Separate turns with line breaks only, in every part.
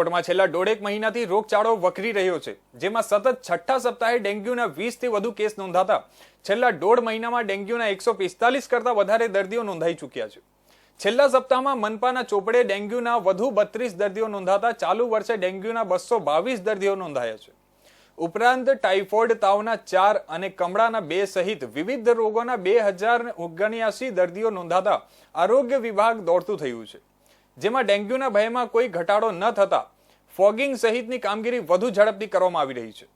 રાજકોટમાં છેલ્લા દોઢેક મહિનાથી રોગચાળો વકરી રહ્યો છે, જેમાં સતત છઠ્ઠા સપ્તાહે ડેન્ગ્યુના વીસથી વધુ કેસ નોંધાતા છેલ્લા દોઢ મહિનામાં ડેન્ગ્યુના એકસો પિસ્તાલીસ કરતાં વધારે દર્દીઓ નોંધાઈ ચૂક્યા છે. છેલ્લા સપ્તાહમાં મનપાના ચોપડે ડેન્ગ્યુના વધુ બત્રીસ દર્દીઓ નોંધાતા ચાલુ વર્ષે ડેન્ગ્યુના બસો બાવીસ દર્દીઓ નોંધાયા છે. ઉપરાંત ટાઇફોઇડ, તાવના ચાર અને કમળાના બે સહિત વિવિધ રોગોના બે હજાર ઓગણ્યાસી દર્દીઓ નોંધાતા આરોગ્ય વિભાગ દોડતું થયું છે. જેમાં ડેન્ગ્યુના ભયમાં કોઈ ઘટાડો ન થતા ફોગિંગ સહિતની કામગીરી વધુ ઝડપથી કરવામાં આવી રહી છે.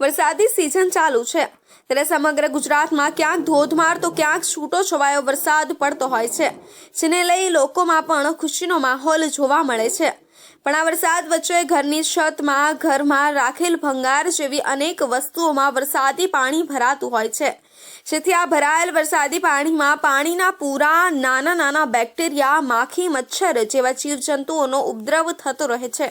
વરસાદી સિઝન ચાલુ છે. ત્યારે સમગ્ર ગુજરાતમાં ક્યાંક ધોધમાર તો ક્યાંક છૂટો છવાયો વરસાદ પડતો હોય છે. જેને લઈ લોકોમાં પણ ખુશીનો માહોલ જોવા મળે છે. પણ આ વરસાદ વચ્ચે ઘરની છતમાં, ઘરમાં રાખેલ ભંગાર જેવી અનેક વસ્તુઓમાં વરસાદી પાણી ભરાતું હોય છે. જેથી આ ભરાયેલ વરસાદી પાણીમાં પાણીના પૂરા, નાના નાના બેક્ટેરિયા, માખી, મચ્છર જેવા જીવજંતુઓનો ઉપદ્રવ થતો રહે છે.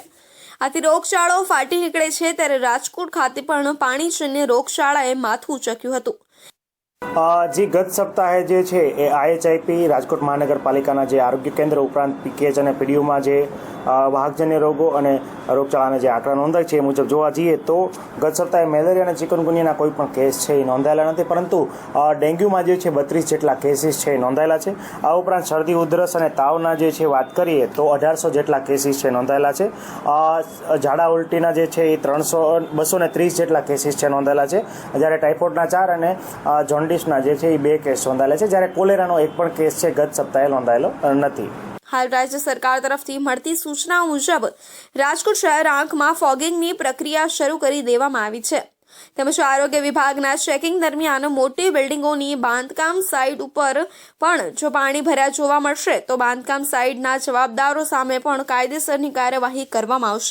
આથી રોગચાળો ફાટી નીકળે છે ત્યારે રાજકોટ ખાતે પણ પાણીજન્ય રોગચાળાએ માથું ચક્યું હતું.
જે ગત સપ્તાહે જે છે એ આઈએચઆઈપી રાજકોટ મહાનગરપાલિકાના જે આરોગ્ય કેન્દ્ર ઉપરાંત પીકેએચ અને પીડીયુમાં જે વાહકજન્ય રોગો અને રોગચાળાના જે આંકડા નોંધાય છે એ મુજબ જોવા જઈએ તો ગત સપ્તાહે મેલેરિયા અને ચિકનગુનિયાના કોઈ પણ કેસ છે એ નોંધાયેલા નથી પરંતુ ડેન્ગ્યુમાં જે છે બત્રીસ જેટલા કેસીસ છે એ નોંધાયેલા છે. આ ઉપરાંત શરદી ઉધરસ અને તાવના જે છે વાત કરીએ તો અઢારસો જેટલા કેસીસ છે નોંધાયેલા છે. ઝાડા ઉલટીના જે છે એ ત્રણસો બસો ને ત્રીસ જેટલા કેસીસ છે નોંધાયેલા છે. જ્યારે ટાઇફોઇડના ચાર અને અ, જોન્ડિસના જે છે એ બે કેસ નોંધાયેલા છે. જ્યારે કોલેરાનો એક પણ કેસ છે, ગત સપ્તાહે નોંધાયેલો નથી.
હાલ રાજ્ય સરકાર તરફથી મળતી સૂચના મુજબ રાજકોટ શહેર આંખમાં ફોગિંગની પ્રક્રિયા શરૂ કરી દેવામાં આવી છે. તેમજ આરોગ્ય વિભાગના ચેકિંગ દરમિયાન મોટી બિલ્ડિંગોની બાંધકામ સાઇટ ઉપર પણ જો પાણી ભર્યા જોવા મળશે, તો બાંધકામ સાઇટના જવાબદારો સામે પણ કાયદેસરની કાર્યવાહી કરવામાં આવશે.